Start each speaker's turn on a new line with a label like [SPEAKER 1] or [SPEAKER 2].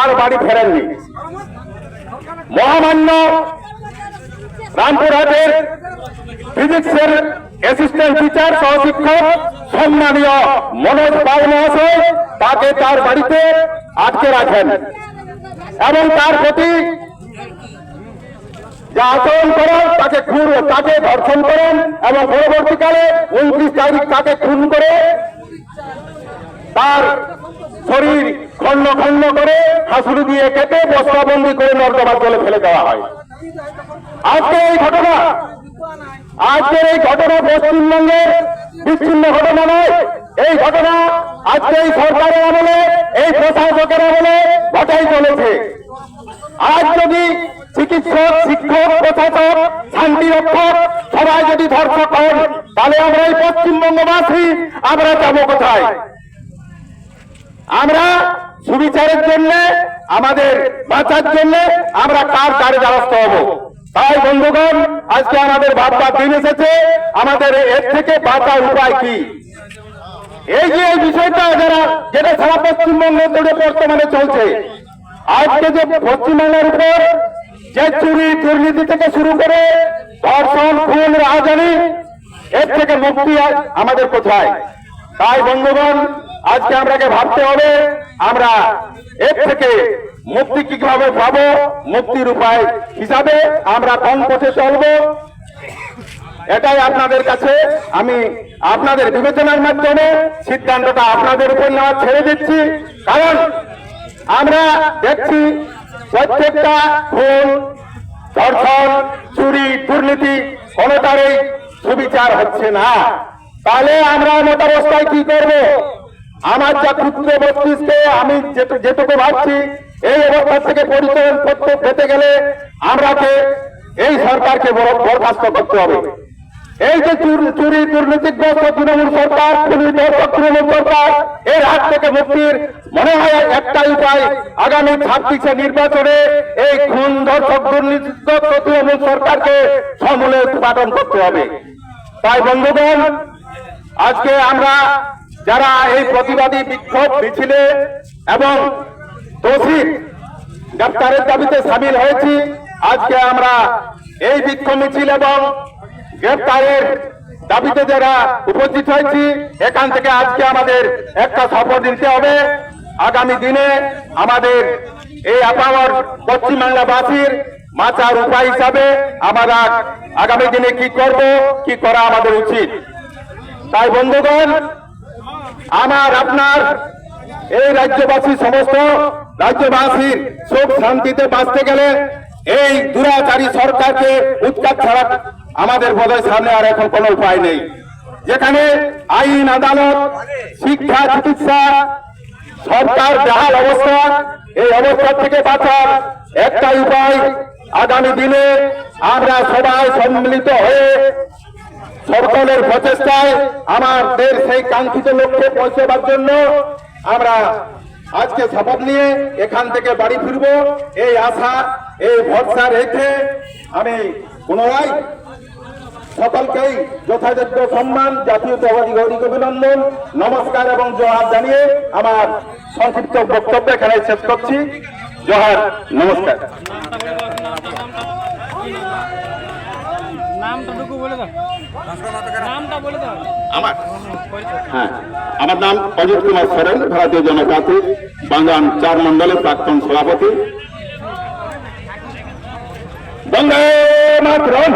[SPEAKER 1] আর বাড়ি ফেরেননি। মহামান্য রামপুরহাটের ফিজিক্সের অ্যাসিস্ট্যান্ট টিচার সহশিক্ষক, সম্মানীয় মনোজ পাল মহাশয়, তাকে তার বাড়িতে আটকে রাখেন এবং তার প্রতি যে আচরণ করেন, তাকে খুন, তাকে ধর্ষণ করেন এবং পরবর্তীকালে উনত্রিশ তারিখ তাকে খুন করে তার শরীর খণ্ড খণ্ড করে হাসুড়ি দিয়ে কেটে বস্তাবন্দি করে নর্দমার জলে ফেলে দেওয়া হয়। আজকে এই ঘটনা, আজকের এই ঘটনা পশ্চিমবঙ্গের বিচ্ছিন্ন ঘটনা নয়। এই ঘটনা আজকে এই সরকারের আমলে, এই প্রশাসকের আমলে ঘটাই চলেছে। আজ যদি চিকিৎসক, শিক্ষক, প্রশাসক, শান্তি রক্ষক সবাই যদি ধর্ষক হন তাহলে আমরা এই পশ্চিমবঙ্গবাসী, আমরা যাব কোথায়? আমরা সুবিচারের জন্য, আমাদের বাঁচার জন্য আমরা কার কারে দ্বারস্থ হব তাই বন্ধুগণ, আজকে আমাদের ভাববার দিন এসেছে। আমাদের এর থেকে বাঁচার উপায় কি? এই যে এই বিষয়টা যারা যেটা সারা পশ্চিমবঙ্গ জুড়ে বর্তমানে চলছে, আজকে যে পশ্চিমবঙ্গের উপর যে চুরি দুর্নীতি থেকে শুরু করে ধর্ষণ, খুন রাজধানী এর থেকে মুক্তি আমাদের কোথায়? তাই বন্ধুগণ আজকে আমরাকে ভাবতে হবে, আমরা এর থেকে মুক্তি কীভাবে পাবো, মুক্তির উপায় হিসাবে আমরা কম পথে চলবো? এটাই আপনাদের কাছে আমি আপনাদের বিবেচনার মাধ্যমে সিদ্ধান্তটা আপনাদের উপর নেওয়া ছেড়ে দিচ্ছি। কারণ আমরা দেখছি প্রত্যেকটা খুন ধর্ষণ, চুরি, দুর্নীতি কোনোটারই সুবিচার হচ্ছে না। তাহলে আমরা মোটাবস্থায় কি করব? আমার যা ক্ষুদ্র মস্তিষ্কে আমি যেটুকু ভাবছি এই অবস্থা থেকে পরিচালন করতে পেতে গেলে আমরাকে এই সরকারকে বরখাস্ত করতে হবে। এই যে চুরি দুর্নীতিগ্রস্ত তৃণমূল সরকার তৃণমূল সরকার, এর হাত থেকে মুক্তির মনে হয় একটাই উপায়, আগামী ছাব্বিশে নির্বাচনে এই খুন দর্শক দুর্নীতিগ্রস্ত তৃণমূল সরকারকে সমূলে উৎপাদন করতে হবে। তাই বন্ধুগণ, আজকে আমরা যারা এই প্রতিবাদী বিক্ষোভ মিছিলে এবং দোষী গ্রেপ্তারের দাবিতে সামিল হয়েছি, আজকে আমরা এই বিক্ষোভ মিছিল এবং গ্রেপ্তারের দাবিতে যারা উপস্থিত হয়েছি, এখান থেকে আজকে আমাদের একটা শপথ দিতে হবে। আগামী দিনে আমাদের এই আপামর পশ্চিমবাংলাবাসীর মাচার উপায় হিসাবে আমরা আগামী দিনে কি করব, কি করা আমাদের উচিত। তাই বন্ধুগণ আমার, আপনার, এই রাজ্যবাসী সমস্ত রাজ্যবাসীর সুখ শান্তিতে বাঁচতে গেলে এই দুরাচারী সরকারকে উৎখাত ছাড়া আমাদের বোধহয় সামনে আর এখন কোনো উপায় নেই। যেখানে আইন, আদালত, শিক্ষা, চিকিৎসা, সরকার, বেহাল অবস্থা, এই অবস্থা থেকে বাঁচার একটাই উপায়, আগামী দিনে আমরা সবাই সম্মিলিত হয়ে সকলের প্রচেষ্টায় আমাদের সেই কাঙ্ক্ষিত লক্ষ্যে পৌঁছবার জন্য আমরা আজকে শপথ নিয়ে এখান থেকে বাড়ি ফিরব। এই আশা, এই ভরসা রেখে আমি পুনরায় সকলকেই যথাযোগ্য সম্মান জাতীয়তাবাদী গৌরী অভিনন্দন, নমস্কার এবং জোহার জানিয়ে আমার সংক্ষিপ্ত বক্তব্য এখানে শেষ করছি। জোহার নমস্কার।
[SPEAKER 2] নামটা বলে দাও। নামটা বলে দাও।
[SPEAKER 1] আমার? হ্যাঁ। আমার নাম অজিত কুমার সরেন ভারতীয় জনতা পার্টি বাংলান চার মন্ডলের প্রাক্তন সভাপতি। বন্দে মাতরম!